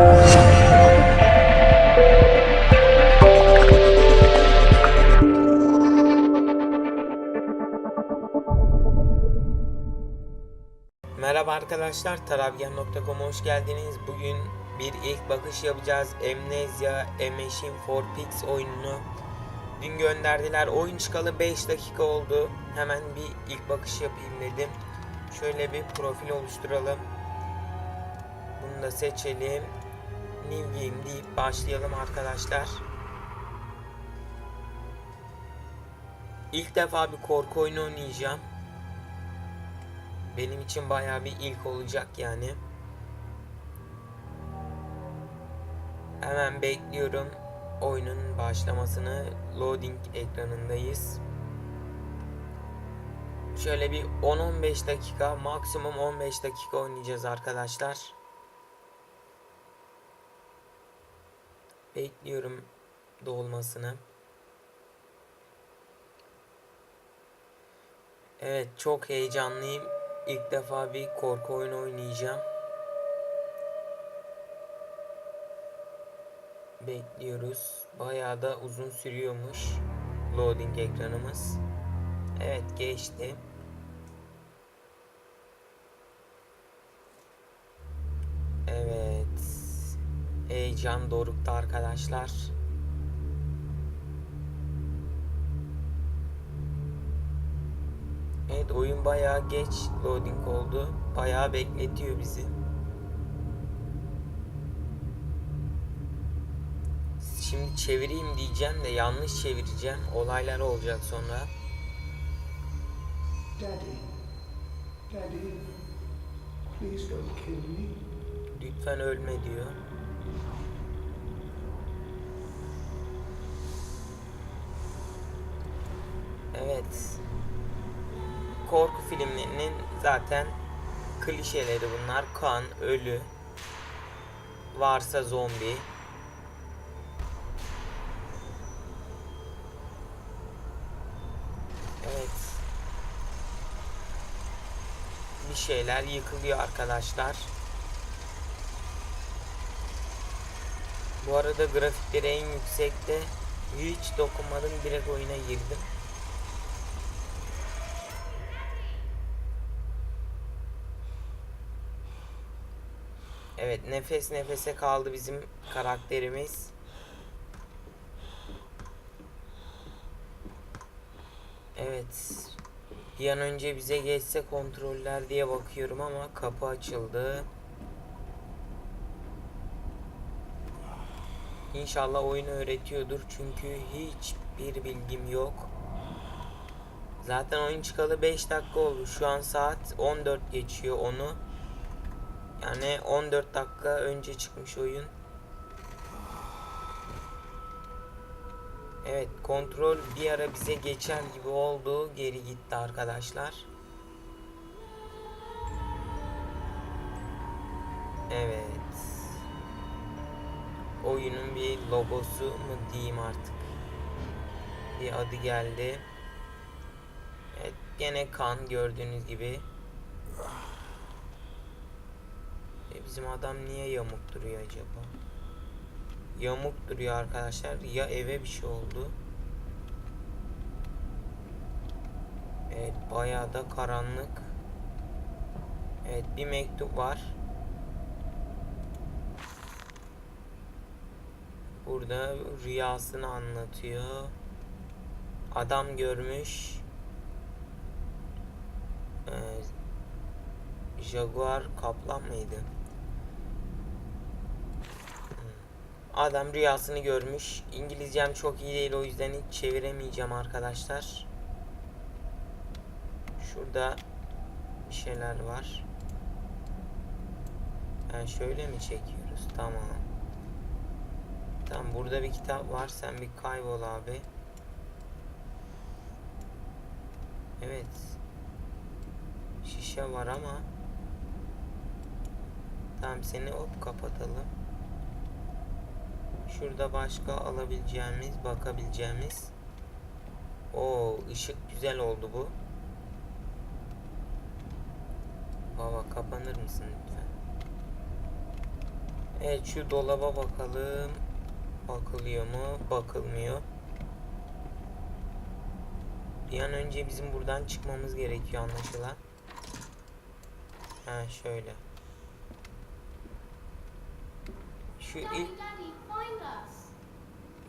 Merhaba arkadaşlar, Tarabgen.com'a hoş geldiniz. Bugün bir ilk bakış yapacağız. Amnesia A Machine for Pigs oyununu dün gönderdiler. Oyun çıkalı 5 dakika oldu. Hemen bir ilk bakış yapayım dedim. Şöyle bir profil oluşturalım. Bunu da seçelim. New Game deyip başlayalım arkadaşlar. İlk defa bir korku oyunu oynayacağım. Benim için bayağı bir ilk olacak yani. Hemen bekliyorum oyunun başlamasını. Loading ekranındayız. Şöyle bir 10-15 dakika, maksimum 15 dakika oynayacağız arkadaşlar. Bekliyorum dolmasını. Evet, çok heyecanlıyım. İlk defa bir korku oyunu oynayacağım. Bekliyoruz. Bayağı da uzun sürüyormuş loading ekranımız. Evet geçti. Heyecan dorukta arkadaşlar. Evet oyun bayağı geç loading oldu. Bayağı bekletiyor bizi. Şimdi çevireyim diyeceğim de yanlış çevireceğim. Olaylar olacak sonra. Daddy, Daddy, please don't kill me. Lütfen ölme diyor. Evet. Korku filmlerinin zaten klişeleri bunlar. Kan, ölü, varsa zombi. Evet. Bir şeyler yıkılıyor arkadaşlar. Bu arada grafikleri en yüksekte. Hiç dokunmadım direkt oyuna girdim. Evet nefes nefese kaldı bizim karakterimiz. Evet. Bir an önce bize geçse kontroller diye bakıyorum ama kapı açıldı. İnşallah oyunu öğretiyordur çünkü hiçbir bilgim yok. Zaten oyun çıkalı 5 dakika oldu. Şu an saat 14 geçiyor onu. Yani 14 dakika önce çıkmış oyun. Evet kontrol bir ara bize geçer gibi oldu. Geri gitti arkadaşlar. Evet. Oyunun bir logosu mu diyeyim artık. Bir adı geldi. Evet gene kan gördüğünüz gibi. E bizim adam niye yamuk duruyor acaba? Yamuk duruyor arkadaşlar. Ya eve bir şey oldu. Evet bayağı da karanlık. Evet bir mektup var. Burada rüyasını anlatıyor. Adam görmüş. Ee, Jaguar kaplan mıydı? Adam rüyasını görmüş. İngilizcem çok iyi değil o yüzden hiç çeviremeyeceğim arkadaşlar. Şurada bir şeyler var. Yani şöyle mi çekiyoruz? Tamam. Tamam burada bir kitap var. Sen bir kaybol abi. Evet. Şişe var ama. Tamam seni hop kapatalım. Şurada başka alabileceğimiz, bakabileceğimiz. O ışık güzel oldu bu. Baba kapanır mısın lütfen? Evet şu dolaba bakalım. Bakılıyor mu? Bakılmıyor. Bir an önce bizim buradan çıkmamız gerekiyor anlaşılan. Ha şöyle. Şu ilk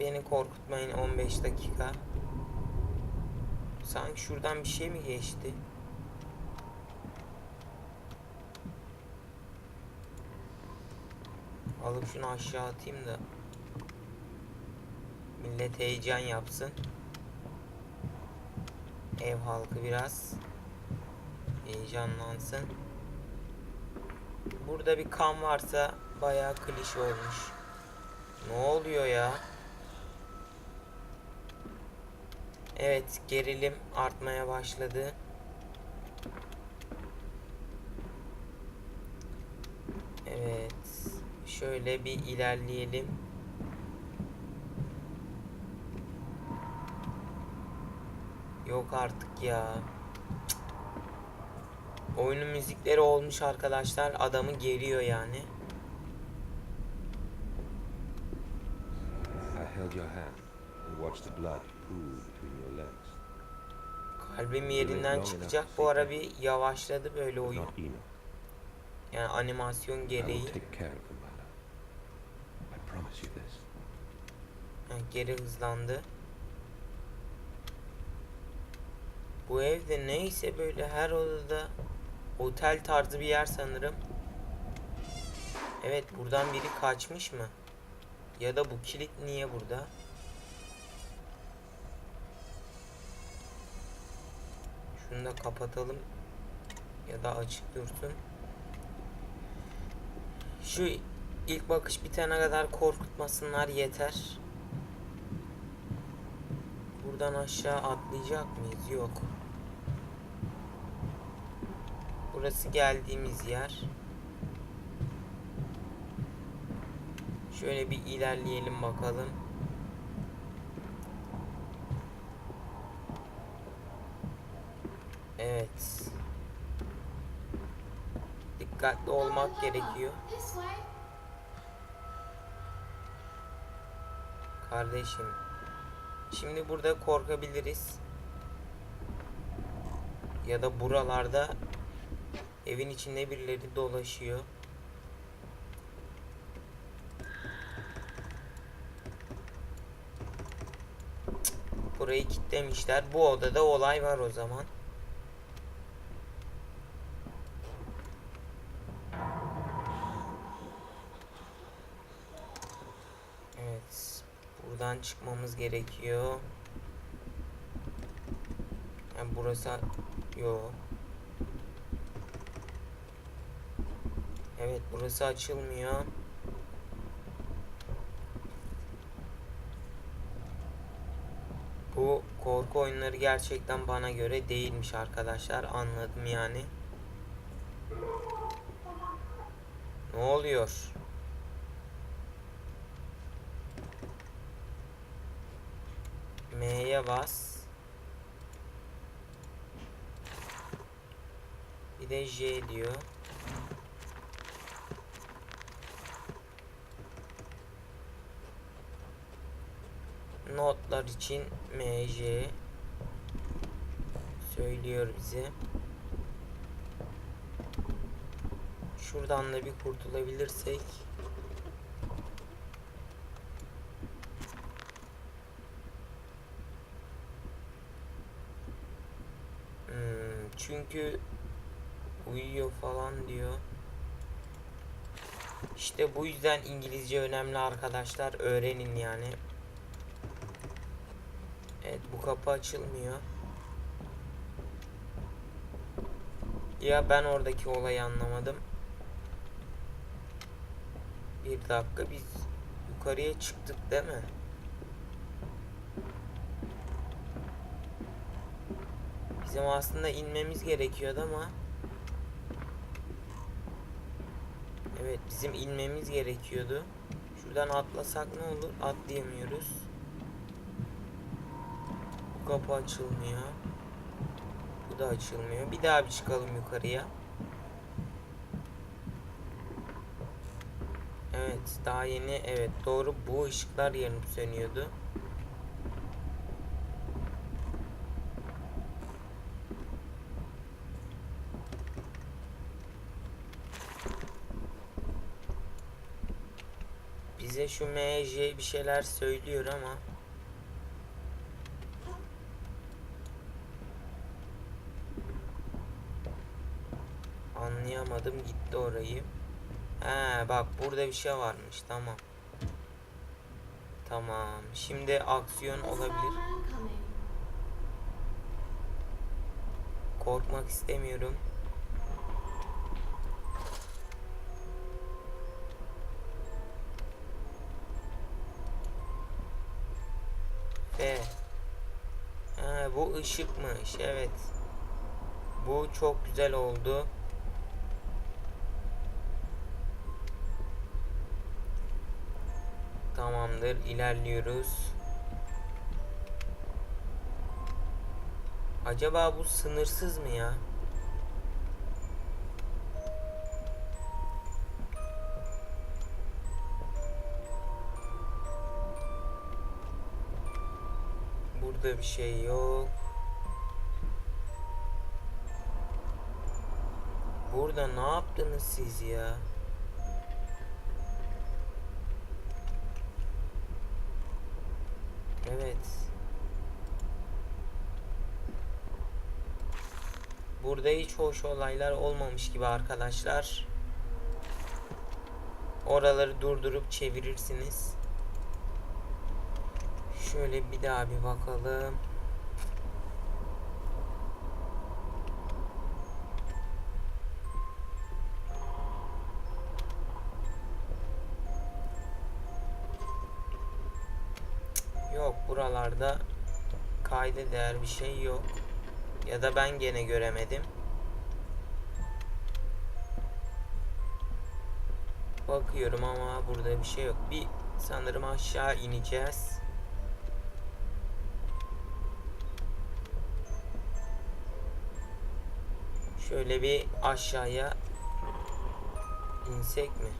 beni korkutmayın 15 dakika. Sanki şuradan bir şey mi geçti? Alıp şunu aşağı atayım da millet heyecan yapsın. Ev halkı biraz heyecanlansın. Burada bir kan varsa bayağı klişe olmuş. Ne oluyor ya? Evet, gerilim artmaya başladı. Evet. Şöyle bir ilerleyelim. Yok artık ya. Oyunun müzikleri olmuş arkadaşlar. Adamı geriyor yani. I held your hand and watched the blood pool between your legs. Kalbim yerinden çıkacak. Bu ara bir yavaşladı böyle oyun. Yani animasyon gereği. Yani geri hızlandı. Bu evde neyse böyle her odada otel tarzı bir yer sanırım. Evet buradan biri kaçmış mı? Ya da bu kilit niye burada? Şunu da kapatalım. Ya da açık dursun. Şu ilk bakış bitene kadar korkutmasınlar yeter. Buradan aşağı atlayacak mıyız? Yok. Burası geldiğimiz yer. Şöyle bir ilerleyelim bakalım. Evet. Dikkatli olmak gerekiyor. Kardeşim. Şimdi burada korkabiliriz. Ya da buralarda evin içinde birileri dolaşıyor. Cık, Burayı kilitlemişler. Bu odada olay var o zaman. Evet. Buradan çıkmamız gerekiyor. Yani burası yo. Evet burası açılmıyor. Bu korku oyunları gerçekten bana göre değilmiş arkadaşlar. Anladım yani. Ne oluyor? M'ye bas. Bir de J diyor. Notlar için MJ söylüyor bize. Şuradan da bir kurtulabilirsek. Hmm, çünkü uyuyor falan diyor. İşte bu yüzden İngilizce önemli arkadaşlar. Öğrenin yani. Bu kapı açılmıyor. Ya ben oradaki olayı anlamadım. Bir dakika biz yukarıya çıktık değil mi? Bizim aslında inmemiz gerekiyordu ama Evet bizim inmemiz gerekiyordu. Şuradan atlasak ne olur? Atlayamıyoruz. Kapı açılmıyor. Bu da açılmıyor. Bir daha bir çıkalım yukarıya. Evet daha yeni evet doğru bu ışıklar yanıp sönüyordu. Bize şu MJ bir şeyler söylüyor ama anlayamadım gitti orayı. He bak burada bir şey varmış tamam. Tamam şimdi aksiyon olabilir. Korkmak istemiyorum. Ve ha, bu ışıkmış evet. Bu çok güzel oldu. Tamamdır ilerliyoruz. Acaba bu sınırsız mı ya? Burada bir şey yok. Burada ne yaptınız siz ya? Evet. Burada hiç hoş olaylar olmamış gibi arkadaşlar. Oraları durdurup çevirirsiniz. Şöyle bir daha bir bakalım. Yok buralarda kayda değer bir şey yok. Ya da ben gene göremedim. Bakıyorum ama burada bir şey yok. Bir sanırım aşağı ineceğiz. Şöyle bir aşağıya insek mi?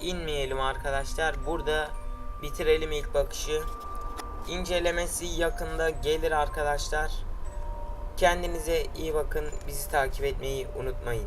İnmeyelim arkadaşlar. Burada bitirelim ilk bakışı. İncelemesi yakında gelir arkadaşlar. Kendinize iyi bakın. Bizi takip etmeyi unutmayın.